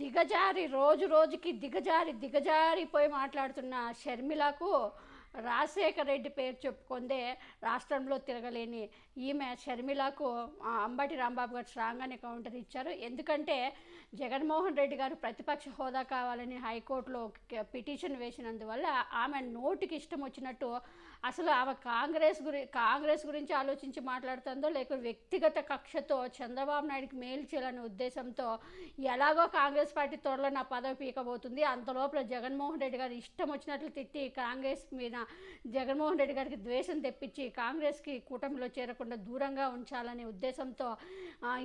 దిగజారి రోజు రోజుకి దిగజారి దిగజారిపోయి మాట్లాడుతున్న షర్మిలకు రాజశేఖర రెడ్డి పేరు చెప్పుకుందే రాష్ట్రంలో తిరగలేని ఈమె షర్మిలకు అంబటి రాంబాబు గారు స్ట్రాంగ్గానే కౌంటర్ ఇచ్చారు. ఎందుకంటే జగన్మోహన్ రెడ్డి గారు ప్రతిపక్ష హోదా కావాలని హైకోర్టులో పిటిషన్ వేసినందువల్ల ఆమె నోటికి ఇష్టం వచ్చినట్టు అసలు ఆమె కాంగ్రెస్ గురి కాంగ్రెస్ గురించి ఆలోచించి మాట్లాడుతుందో లేక వ్యక్తిగత కక్షతో చంద్రబాబు నాయుడికి మేలు చేయాలనే ఉద్దేశంతో ఎలాగో కాంగ్రెస్ పార్టీ త్వరలో నా పదవి పీకబోతుంది. అంతలోపల జగన్మోహన్ రెడ్డి గారు ఇష్టం వచ్చినట్లు తిట్టి కాంగ్రెస్ మీద జగన్మోహన్ రెడ్డి గారికి ద్వేషం తెప్పించి కాంగ్రెస్కి కూటమిలో చేరకుండా దూరంగా ఉంచాలనే ఉద్దేశంతో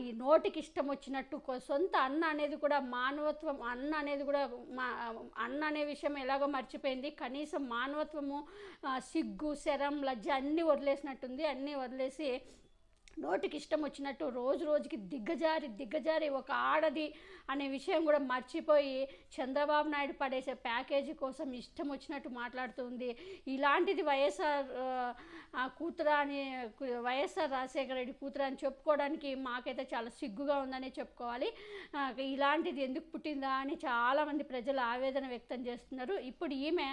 ఈ నోటికి ఇష్టం వచ్చినట్టు సొంత అన్న అనేది కూడా మానవత్వం అన్న అనేది కూడా మా అన్న అనే విషయం ఎలాగో మర్చిపోయింది. కనీసం మానవత్వము సిగ్గు సిగ్గు శరం లజ్జ అన్నీ వదిలేసినట్టుంది. అన్నీ వదిలేసి నోటికి ఇష్టం వచ్చినట్టు రోజు రోజుకి దిగ్గజారి దిగ్గజారి ఒక ఆడది అనే విషయం కూడా మర్చిపోయి చంద్రబాబు నాయుడు పడేసే ప్యాకేజీ కోసం ఇష్టం వచ్చినట్టు మాట్లాడుతుంది. ఇలాంటిది వైఎస్ఆర్ కూతురా అని వైఎస్ఆర్ రాజశేఖర రెడ్డి కూతురా అని చెప్పుకోవడానికి మాకైతే చాలా సిగ్గుగా ఉందని చెప్పుకోవాలి. ఇలాంటిది ఎందుకు పుట్టిందా అని చాలామంది ప్రజలు ఆవేదన వ్యక్తం చేస్తున్నారు. ఇప్పుడు ఈమె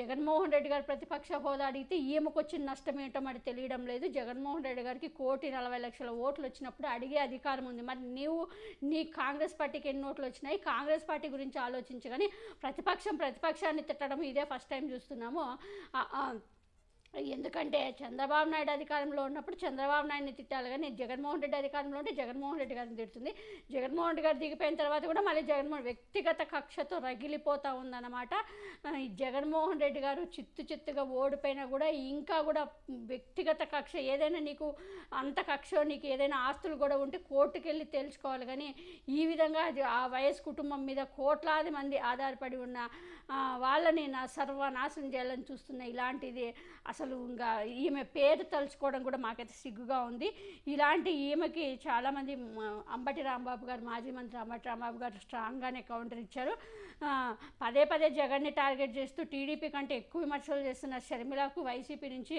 జగన్మోహన్ రెడ్డి గారు ప్రతిపక్ష హోదా అడిగితే ఈమెకు వచ్చిన నష్టం ఏంటో మరి తెలియడం లేదు. జగన్మోహన్ రెడ్డి గారికి కోటి నలభై లక్షల ఓట్లు వచ్చినప్పుడు అడిగే అధికారం ఉంది. మరి నీవు నీ కాంగ్రెస్ పార్టీకి ఎన్ని ఓట్లు వచ్చినాయి? కాంగ్రెస్ పార్టీ గురించి ఆలోచించగాని ప్రతిపక్షం ప్రతిపక్షాన్ని తిట్టడం ఇదే ఫస్ట్ టైం చూస్తున్నాము. ఎందుకంటే చంద్రబాబు నాయుడు అధికారంలో ఉన్నప్పుడు చంద్రబాబు నాయుడిని తిట్టాలి కానీ జగన్మోహన్ రెడ్డి అధికారంలో ఉంటే జగన్మోహన్ రెడ్డి గారిని తిడుతుంది. జగన్మోహన్ రెడ్డి గారు దిగిపోయిన తర్వాత కూడా మళ్ళీ జగన్మోహన్ వ్యక్తిగత కక్షతో రగిలిపోతూ ఉందన్నమాట. జగన్మోహన్ రెడ్డి గారు చిత్తు చిత్తుగా ఓడిపోయినా కూడా ఇంకా కూడా వ్యక్తిగత కక్ష ఏదైనా నీకు అంత కక్ష నీకు ఏదైనా ఆస్తులు కూడా ఉంటే కోర్టుకు వెళ్ళి తెలుసుకోవాలి కానీ ఈ విధంగా అది ఆ వయస్ కుటుంబం మీద కోట్లాది మంది ఆధారపడి ఉన్న వాళ్ళని నా సర్వనాశనం చేయాలని చూస్తున్న ఇలాంటిది అసలు ఇంకా ఈమె పేరు తలుచుకోవడం కూడా మాకైతే సిగ్గుగా ఉంది. ఇలాంటి ఈమెకి చాలామంది అంబటి రాంబాబు గారు మాజీ మంత్రి అంబటి రాంబాబు గారు స్ట్రాంగ్గానే కౌంటర్ ఇచ్చారు. పదే పదే జగన్ని టార్గెట్ చేస్తూ టీడీపీ కంటే ఎక్కువ విమర్శలు చేస్తున్న షర్మిలకు వైసీపీ నుంచి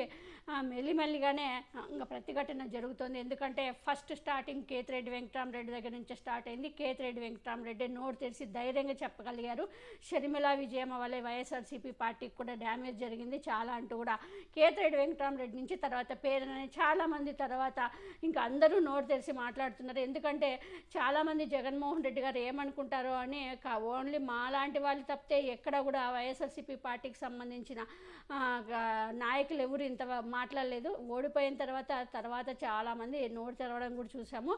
మెల్లిమెల్లిగానే ఇంకా ప్రతిఘటన జరుగుతుంది. ఎందుకంటే ఫస్ట్ స్టార్టింగ్ కేతిరెడ్డి వెంకటరామరెడ్డి దగ్గర నుంచి స్టార్ట్ అయింది. కేతిరెడ్డి వెంకటరామరెడ్డి నోరు తెరిచి ధైర్యంగా చెప్పగలిగారు. షర్మిల విజయం వల్లే వైఎస్ఆర్సీపీ పార్టీకి కూడా డ్యామేజ్ జరిగింది. చాలా అంటూ కూడా కేతిరెడ్డి వెంకటరామరెడ్డి నుంచి తర్వాత పేరునని చాలామంది తర్వాత ఇంకా అందరూ నోరు తెరిచి మాట్లాడుతున్నారు. ఎందుకంటే చాలామంది జగన్మోహన్ రెడ్డి గారు ఏమనుకుంటారో అని ఓన్లీ మా లాంటి వాళ్ళు తప్పితే ఎక్కడ కూడా వైఎస్ఆర్సీపీ పార్టీకి సంబంధించిన నాయకులు ఎవరు ఇంత మాట్లాడలేదు. ఓడిపోయిన తర్వాత తర్వాత చాలామంది నోరు తెరవడం కూడా చూసాము.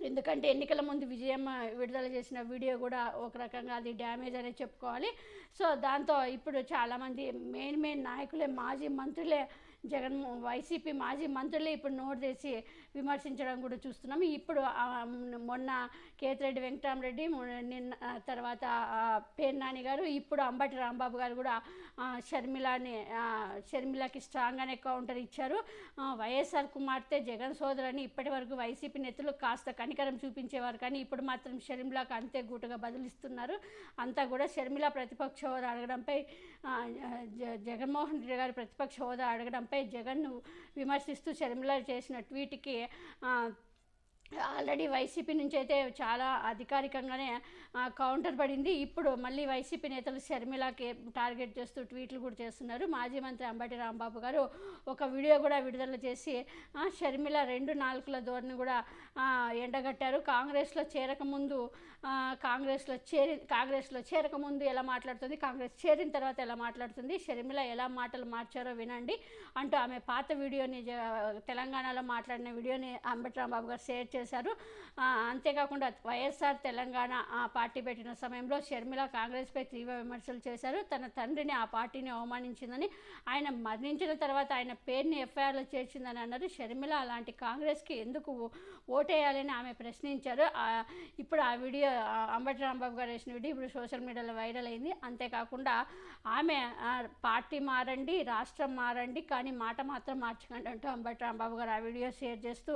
ఎందుకంటే ఎన్నికల ముందు విజయం విడుదల చేసిన వీడియో కూడా ఒక రకంగా అది డ్యామేజ్ అనే చెప్పుకోవాలి. సో దాంతో ఇప్పుడు చాలామంది మెయిన్ మెయిన్ నాయకులే మాజీ మంత్రులే జగన్ వైసీపీ మాజీ మంత్రులే ఇప్పుడు నోటు తెచ్చి విమర్శించడం కూడా చూస్తున్నాం. ఇప్పుడు మొన్న కేతిరెడ్డి వెంకటరామరెడ్డి నిన్న తర్వాత పేర్నాని పేరు నాని గారు ఇప్పుడు అంబటి రాంబాబు గారు కూడా షర్మిలాని షర్మిలని స్ట్రాంగ్గానే కౌంటర్ ఇచ్చారు. వైఎస్ఆర్ కుమార్తె జగన్ సోదరని ఇప్పటి వరకు వైసీపీ నేతలు కాస్త కనికరం చూపించేవారు. కానీ ఇప్పుడు మాత్రం షర్మిలాకు అంతే గూటుగా బదిలిస్తున్నారు. అంతా కూడా షర్మిల ప్రతిపక్ష హోదా అడగడంపై జ- జగన్మోహన్ రెడ్డి గారు ప్రతిపక్ష హోదా అడగడం జగన్ను విమర్శిస్తూ షర్మిల చేసిన ట్వీట్కి ఆల్రెడీ వైసీపీ నుంచి అయితే చాలా అధికారికంగానే కౌంటర్ పడింది. ఇప్పుడు మళ్ళీ వైసీపీ నేతలు షర్మిలకి టార్గెట్ చేస్తూ ట్వీట్లు కూడా చేస్తున్నారు. మాజీ మంత్రి అంబటి రాంబాబు గారు ఒక వీడియో కూడా విడుదల చేసి షర్మిల రెండు నాలుగుల ధోరణి కూడా ఎండగట్టారు. కాంగ్రెస్లో చేరకముందు కాంగ్రెస్లో చేరి కాంగ్రెస్లో చేరకముందు ఎలా మాట్లాడుతుంది కాంగ్రెస్ చేరిన తర్వాత ఎలా మాట్లాడుతుంది షర్మిల ఎలా మాటలు మార్చారో వినండి. అంటూ ఆమె పాత వీడియోని తెలంగాణలో మాట్లాడిన వీడియోని అంబటి రాంబాబు గారు షేర్ చేశారు. అంతేకాకుండా వైఎస్ఆర్ తెలంగాణ ఆ పార్టీ పెట్టిన సమయంలో షర్మిల కాంగ్రెస్పై తీవ్ర విమర్శలు చేశారు. తన తండ్రిని ఆ పార్టీని అవమానించిందని ఆయన మరణించిన తర్వాత ఆయన పేరుని ఎఫ్ఐఆర్లో చేర్చిందని అన్నారు. షర్మిల అలాంటి కాంగ్రెస్కి ఎందుకు ఓటేయాలని ఆమె ప్రశ్నించారు. ఇప్పుడు ఆ వీడియో అంబటి రాంబాబు గారు వేసిన వీడియో ఇప్పుడు సోషల్ మీడియాలో వైరల్ అయింది. అంతేకాకుండా ఆమె పార్టీ మారండి రాష్ట్రం మారండి కానీ మాట మాత్రం మార్చకండి అంటూ అంబటి రాంబాబు గారు ఆ వీడియో షేర్ చేస్తూ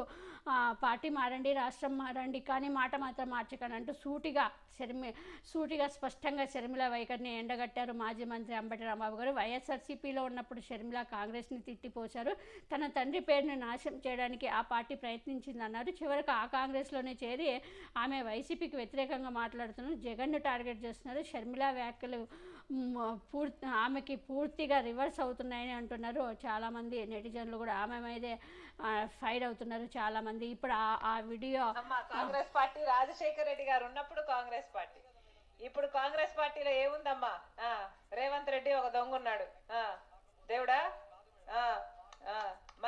పార్టీ మారండి మారండి రాష్ట్రం మారండి కానీ మాట మాత్రం మార్చకండి అంటూ సూటిగా శర్మి సూటిగా స్పష్టంగా శర్మిల వైఖరిని ఎండగట్టారు మాజీ మంత్రి అంబటి రాంబాబు గారు. వైఎస్ఆర్సీపీలో ఉన్నప్పుడు షర్మిల కాంగ్రెస్ని తిట్టిపోశారు. తన తండ్రి పేరును నాశనం చేయడానికి ఆ పార్టీ ప్రయత్నించిందన్నారు. చివరకు ఆ కాంగ్రెస్లోనే చేరి ఆమె వైసీపీకి వ్యతిరేకంగా మాట్లాడుతున్నారు. జగన్ను టార్గెట్ చేస్తున్నారు. షర్మిల వ్యాఖ్యలు పూర్తి ఆమెకి పూర్తిగా రివర్స్ అవుతున్నాయని అంటున్నారు. చాలామంది నెటిజన్లు కూడా ఆమె మీదే ఫైర్ అవుతున్నారు చాలామంది. ఇప్పుడు ఆ video Congress party Rajasekhara Reddy garu ఉన్నప్పుడు కాంగ్రెస్ పార్టీ. ఇప్పుడు కాంగ్రెస్ పార్టీలో ఏముందమ్మా? రేవంత్ రెడ్డి ఒక దొంగ ఉన్నాడు. దేవుడా?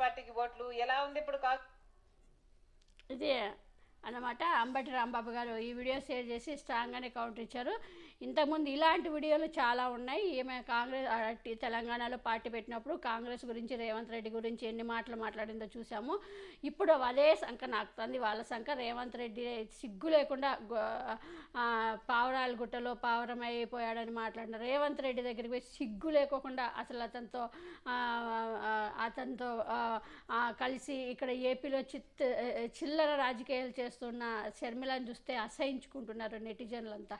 పార్టీకి ఓట్లు ఎలా ఉంది ఇప్పుడు ఇది అన్నమాట. అంబటి రాంబాబు గారు ఈ వీడియో షేర్ చేసి స్ట్రాంగ్గానే కౌంటర్ ఇచ్చారు. ఇంతకుముందు ఇలాంటి వీడియోలు చాలా ఉన్నాయి. ఈమె కాంగ్రెస్ తెలంగాణలో పార్టీ పెట్టినప్పుడు కాంగ్రెస్ గురించి రేవంత్ రెడ్డి గురించి ఎన్ని మాటలు మాట్లాడిందో చూసాము. ఇప్పుడు అదే సంఖ నాకుతుంది వాళ్ళ సంఖ రేవంత్ రెడ్డి సిగ్గు లేకుండా పావురాల గుట్టలో పావురం అయిపోయాడని మాట్లాడిన రేవంత్ రెడ్డి దగ్గరికి పోయి సిగ్గు లేకోకుండా అసలు అతనితో అతనితో కలిసి ఇక్కడ ఏపీలో చిత్ చిల్లర రాజకీయాలు చేస్తున్న షర్మిలను చూస్తే అసహించుకుంటున్నారు నెటిజన్లంతా.